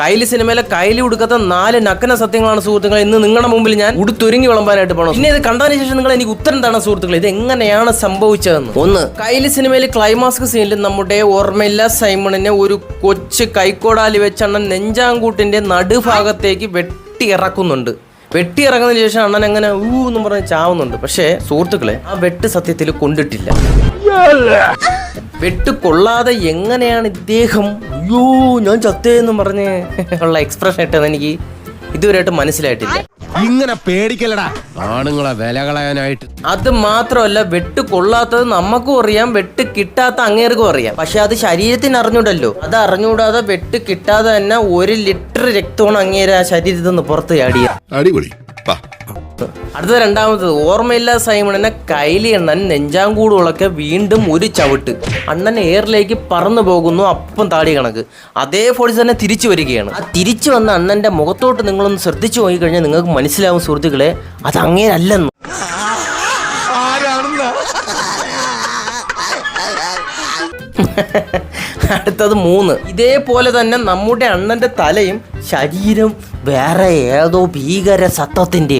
കൈലി സിനിമയിലെ കൈലി ഉടുക്കാത്ത നാല് നക്കന സത്യങ്ങളാണ് സുഹൃത്തുക്കൾ ഇന്ന് നിങ്ങളുടെ മുമ്പിൽ ഞാൻ ഉടുത്തൊരുങ്ങി വിളമ്പാനായിട്ട് പോകണം പിന്നെ ഇത് കണ്ടതിന് ശേഷം നിങ്ങൾ എനിക്ക് ഉത്തരം തരണം സുഹൃത്തുക്കൾ ഇത് എങ്ങനെയാണ് സംഭവിച്ചതെന്ന്? ഒന്ന്. കൈലി സിനിമയിൽ ക്ലൈമാക്സ് സീനിൽ നമ്മുടെ ഓർമ്മയില്ല സൈമണിനെ ഒരു കൊച്ചു കൈക്കോടാലി വെച്ചണ്ണൻ നെഞ്ചാങ്കൂട്ടിന്റെ നടുഭാഗത്തേക്ക് വെട്ടി ഇറക്കുന്നുണ്ട് വെട്ടി ഇറങ്ങുന്നതിന് ശേഷം അണ്ണൻ എങ്ങനെ ഊ എന്ന് പറഞ്ഞ് ചാവുന്നുണ്ട്. പക്ഷേ സുഹൃത്തുക്കളെ ആ വെട്ട് സത്യത്തിൽ കൊണ്ടിട്ടില്ല. വെട്ട് കൊള്ളാതെ എങ്ങനെയാണ് ഇദ്ദേഹം അയ്യോ ഞാൻ ചത്തേന്നും പറഞ്ഞ് ഉള്ള എക്സ്പ്രഷൻ ഇട്ടത് എനിക്ക് ഇതുവരെയായിട്ട് മനസ്സിലായിട്ടില്ല. ഇങ്ങനെ പേടിക്കലടാ ആണുങ്ങളെ വില കളയാനായിട്ട്. അത് മാത്രമല്ല വെട്ട് കൊള്ളാത്തത് നമുക്കും അറിയാം വെട്ട് കിട്ടാത്ത അങ്ങേർക്കും അറിയാം. പക്ഷെ അത് ശരീരത്തിന് അറിഞ്ഞൂടല്ലോ. അത് അറിഞ്ഞൂടാതെ വെട്ട് കിട്ടാതെ തന്നെ ഒരു ലിറ്റർ രക്തമാണ് അങ്ങേര് ആ ശരീരത്തിൽ നിന്ന് പുറത്ത് ചാടിയത്. അടിപൊളി. അടുത്ത രണ്ടാമത്തത് ഓർമ്മയില്ല സൈമണിനെ കൈലി അണ്ണൻ നെഞ്ചാങ്കൂടുകളൊക്കെ വീണ്ടും ഒരു ചവിട്ട്. അണ്ണൻ എയറിലേക്ക് പറന്നു പോകുന്നു അപ്പം താടി കണക്ക്. അതേ ഫോഴ്സ് തന്നെ തിരിച്ചു വരികയാണ്. ആ തിരിച്ചു വന്ന അണ്ണന്റെ മുഖത്തോട്ട് നിങ്ങളൊന്ന് ശ്രദ്ധിച്ചു പോയി കഴിഞ്ഞാൽ നിങ്ങൾക്ക് മനസ്സിലാവും സുഹൃത്തുക്കളെ അത് അങ്ങേരല്ലെന്ന്. അടുത്തത് മൂന്ന്. ഇതേപോലെ തന്നെ നമ്മുടെ അണ്ണന്റെ തലയും ശരീരം വേറെ ഏതോ ഭീകര സത്വത്തിന്റെ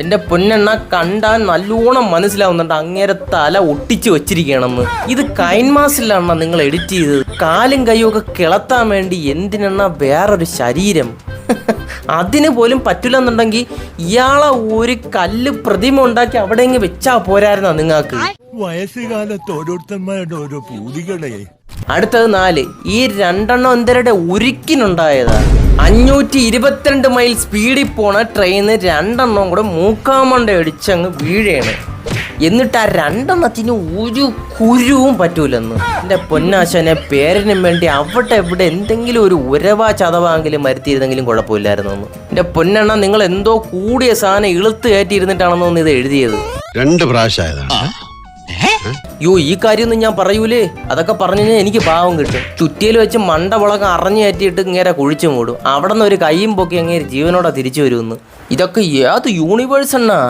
എന്റെ പൊന്നെണ്ണ കണ്ടാൽ നല്ലോണം മനസ്സിലാവുന്നുണ്ട്. അങ്ങേരെ തല ഒട്ടിച്ചു വെച്ചിരിക്കണമെന്ന് ഇത് കൈൻമാസിലാണ് നിങ്ങൾ എഡിറ്റ് ചെയ്തത്? കാലും കൈയും ഒക്കെ കിളത്താൻ വേണ്ടി എന്തിനെണ്ണ വേറൊരു ശരീരം? അതിന് പോലും പറ്റില്ലെന്നുണ്ടെങ്കിൽ ഇയാളെ ഒരു കല്ല് പ്രതിമ ഉണ്ടാക്കി അവിടെ ഇങ്ങ് വെച്ചാ പോരായിരുന്ന നിങ്ങൾക്ക് വയസ്സുകാലത്ത് ഓരോരുത്തന്മാരുടെ ഓരോ പൂതികളെ. അടുത്തത് നാല് ഈ രണ്ടെണ്ണം എന്തരുടെ ഉരുക്കിനുണ്ടായതാ? അഞ്ഞൂറ്റി ഇരുപത്തിരണ്ട് മൈൽ സ്പീഡിൽ പോണ ട്രെയിന് രണ്ടെണ്ണം കൂടെ മൂക്കാമണ്ട അടിച്ചങ്ങ് വീഴയാണ് എന്നിട്ട് ആ രണ്ടെണ്ണത്തിന് ഒരു കുരുവും പറ്റൂലെന്ന്. എന്റെ പൊന്നാശനെ പേരിനും വേണ്ടി അവിടെ എവിടെ എന്തെങ്കിലും ഒരു ഉരവാ ചതവാങ്കിലും വരുത്തിയിരുന്നെങ്കിലും കുഴപ്പമില്ലായിരുന്നു എന്ന് എന്റെ പൊന്നെണ്ണ നിങ്ങൾ എന്തോ കൂടിയ സാധനം ഇളുത്ത് കയറ്റിയിരുന്നിട്ടാണെന്നൊന്ന് ഇത് എഴുതിയത്. രണ്ട് പ്രാവശ്യമായതാണ് യോ ഈ കാര്യമൊന്നും ഞാൻ പറയൂലേ? അതൊക്കെ പറഞ്ഞു കഴിഞ്ഞാൽ എനിക്ക് പാവം കിട്ടും. ചുറ്റിയിൽ വെച്ച് മണ്ട വിളക്കം അറിഞ്ഞു കയറ്റിയിട്ട് ഇങ്ങനെ കുഴിച്ചു മൂടും. അവിടെ നിന്ന് ഒരു കൈയും പൊക്കി അങ്ങേര് ജീവനോടെ തിരിച്ചു വരുമെന്ന്. ഇതൊക്കെ ഏത് യൂണിവേഴ്സ് എന്നാ